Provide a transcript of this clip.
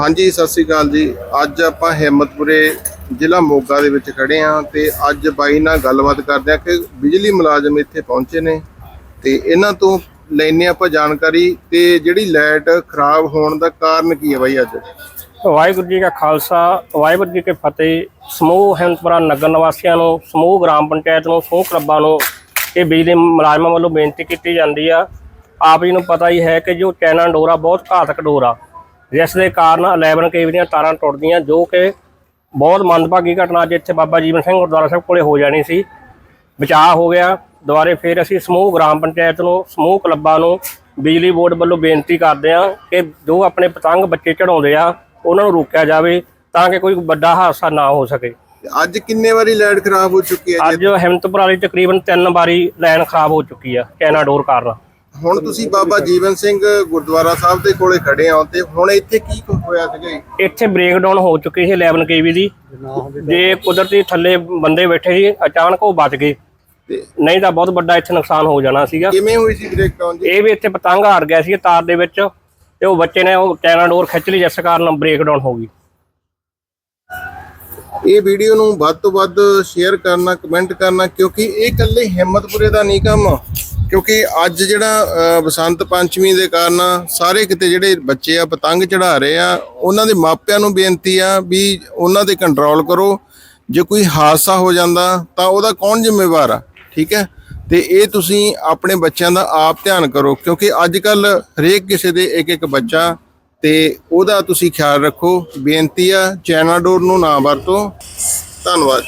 ਹਾਂਜੀ, ਸਤਿ ਸ੍ਰੀ ਅਕਾਲ ਜੀ। ਅੱਜ ਆਪਾਂ ਹਿੰਮਤਪੁਰੇ ਜ਼ਿਲ੍ਹਾ ਮੋਗਾ ਦੇ ਵਿੱਚ ਖੜੇ ਆਂ ਤੇ ਅੱਜ ਬਾਈ ਨਾਲ ਗੱਲਬਾਤ ਕਰਦੇ ਆ ਕਿ ਬਿਜਲੀ ਮੁਲਾਜ਼ਮ ਇੱਥੇ ਪਹੁੰਚੇ ਨੇ ਤੇ ਇਹਨਾਂ ਤੋਂ ਲੈਣੇ ਆਪਾਂ ਜਾਣਕਾਰੀ ਤੇ ਜਿਹੜੀ ਲਾਈਟ ਖਰਾਬ ਹੋਣ ਦਾ ਕਾਰਨ ਕੀ ਹੈ ਬਾਈ ਅੱਜ? ਵਾਹਿਗੁਰੂ ਜੀ ਕਾ ਖਾਲਸਾ, ਵਾਹਿਗੁਰੂ ਜੀ ਕੀ ਫਤਿਹ। ਸਮੂਹ ਹਿੰਦਪੁਰਾ ਨਗਰ ਨਿਵਾਸੀਆਂ ਨੂੰ, ਸਮੂਹ ਗ੍ਰਾਮ ਪੰਚਾਇਤ ਨੂੰ, ਸਮੂਹ ਕਲੱਬਾਂ ਨੂੰ ਇਹ ਬਿਜਲੀ ਮੁਲਾਜ਼ਮਾਂ ਵੱਲੋਂ ਬੇਨਤੀ ਕੀਤੀ ਜਾਂਦੀ ਆ। ਆਪ ਜੀ ਨੂੰ ਪਤਾ ਹੀ ਹੈ ਕਿ ਜੋ ਚੈਨਾ ਡੋਰਾ ਬਹੁਤ ਘਾਤਕ ਡੋਰਾ। ਜਿਸ ਦੇ ਕਾਰਨ 11 ਕੇਵੀ ਦੀਆਂ ਤਾਰਾਂ ਟੁੱਟਦੀਆਂ ਜੋ ਕਿ ਬਹੁਤ ਮੰਦਭਾਗੀ ਘਟਨਾ ਅੱਜ ਇੱਥੇ ਬਾਬਾ ਜੀਵਨ ਸਿੰਘ ਗੁਰਦੁਆਰਾ ਸਾਹਿਬ ਕੋਲੇ ਹੋ ਜਾਣੀ ਸੀ। ਬਚਾਅ ਹੋ ਗਿਆ ਦੁਬਾਰੇ ਫਿਰ ਅਸੀਂ ਸਮੂਹ ਗ੍ਰਾਮ ਪੰਚਾਇਤ ਨੂੰ ਸਮੂਹ ਕਲੱਬਾਂ ਨੂੰ ਬਿਜਲੀ ਬੋਰਡ ਵੱਲੋਂ ਬੇਨਤੀ ਕਰਦੇ ਹਾਂ ਕਿ ਜੋ ਆਪਣੇ ਪਤੰਗ ਬੱਚੇ ਚੜਾਉਂਦੇ ਆ ਉਹਨਾਂ ਨੂੰ ਰੋਕਿਆ ਜਾਵੇ ਤਾਂ ਕਿ ਕੋਈ ਵੱਡਾ ਹਾਦਸਾ ਨਾ ਹੋ ਸਕੇ। ਅੱਜ ਕਿੰਨੇ ਵਾਰੀ ਲਾਈਟ ਖਰਾਬ ਹੋ ਚੁੱਕੀ ਹੈ ਅੱਜ ਹਿੰਮਤਪੁਰ ਵਾਲੀ ਤਕਰੀਬਨ ਤਿੰਨ ਵਾਰੀ ਲਾਈਨ ਖਰਾਬ ਹੋ ਚੁੱਕੀ ਆ ਚਾਈਨਾ ਡੋਰ ਕਾਰਨ। ਹੁਣ ਤੁਸੀਂ ਬਾਬਾ ਜੀਵਨ ਸਿੰਘ ਗੁਰਦੁਆਰਾ ਸਾਹਿਬ ਦੇ ਕੋਲੇ ਖੜੇ ਆ ਤੇ ਹੁਣ ਇੱਥੇ ਕੀ ਹੋਇਆ ਸੀਗਾ ਜੀ? ਇੱਥੇ ਬ੍ਰੇਕਡਾਊਨ ਹੋ ਚੁੱਕੀ ਸੀ 11 ਕੇਵੀ ਦੀ। ਜੇ ਕੁਦਰਤੀ ਥੱਲੇ ਬੰਦੇ ਬੈਠੇ ਸੀ ਅਚਾਨਕ ਉਹ ਬਚ ਗਏ। ਤੇ ਨਹੀਂ ਤਾਂ ਬਹੁਤ ਵੱਡਾ ਇੱਥੇ ਨੁਕਸਾਨ ਹੋ ਜਾਣਾ ਸੀਗਾ। ਕਿਵੇਂ ਹੋਈ ਸੀ ਬ੍ਰੇਕਡਾਊਨ ਜੀ? ਇਹ ਵੀ ਇੱਥੇ ਪਤੰਗ ਹਾਰ ਗਿਆ ਸੀ ਤਾਰ ਦੇ ਵਿੱਚ ਤੇ ਉਹ ਬੱਚੇ ਨੇ ਉਹ ਚਾਈਨਾ ਡੋਰ ਖਿੱਚ ਲਈ ਜਿਸ ਕਾਰਨ ਬ੍ਰੇਕਡਾਊਨ ਹੋ ਗਈ। ਇਹ ਵੀਡੀਓ ਨੂੰ ਵੱਧ ਤੋਂ ਵੱਧ ਸ਼ੇਅਰ ਕਰਨਾ ਕਮੈਂਟ ਕਰਨਾ ਕਿਉਂਕਿ ਇਹ ਇਕੱਲੇ ਹਿੰਮਤਪੁਰੇ ਦਾ ਨਹੀਂ ਕੰਮ। ਕਿਉਂਕਿ ਅੱਜ ਜਿਹੜਾ ਬਸੰਤ ਪੰਚਮੀ ਦੇ ਕਾਰਨ ਸਾਰੇ ਕਿਤੇ ਜਿਹੜੇ ਬੱਚੇ ਆ, ਪਤੰਗ ਚੜਾ ਰਹੇ ਆ, ਉਹਨਾਂ ਦੇ ਮਾਪਿਆਂ ਨੂੰ ਬੇਨਤੀ ਆ ਵੀ ਉਹਨਾਂ ਤੇ ਕੰਟਰੋਲ ਕਰੋ। ਜੇ ਕੋਈ ਹਾਦਸਾ ਹੋ ਜਾਂਦਾ, ਤਾਂ ਉਹਦਾ ਕੌਣ ਜ਼ਿੰਮੇਵਾਰ ਆ? ਠੀਕ ਹੈ? ਤੇ ਇਹ ਤੁਸੀਂ ਆਪਣੇ ਬੱਚਿਆਂ ਦਾ ਆਪ ਧਿਆਨ ਕਰੋ, ਕਿਉਂਕਿ ਅੱਜ ਕੱਲ ਹਰੇਕ ਕਿਸੇ ਦੇ ਇੱਕ ਇੱਕ ਬੱਚਾ ਤੇ ਉਹਦਾ ਤੁਸੀਂ ਖਿਆਲ ਰੱਖੋ। ਬੇਨਤੀ ਆ ਚੈਨਾਡੋਰ ਨੂੰ ਨਾ ਵਰਤੋ। ਧੰਨਵਾਦ।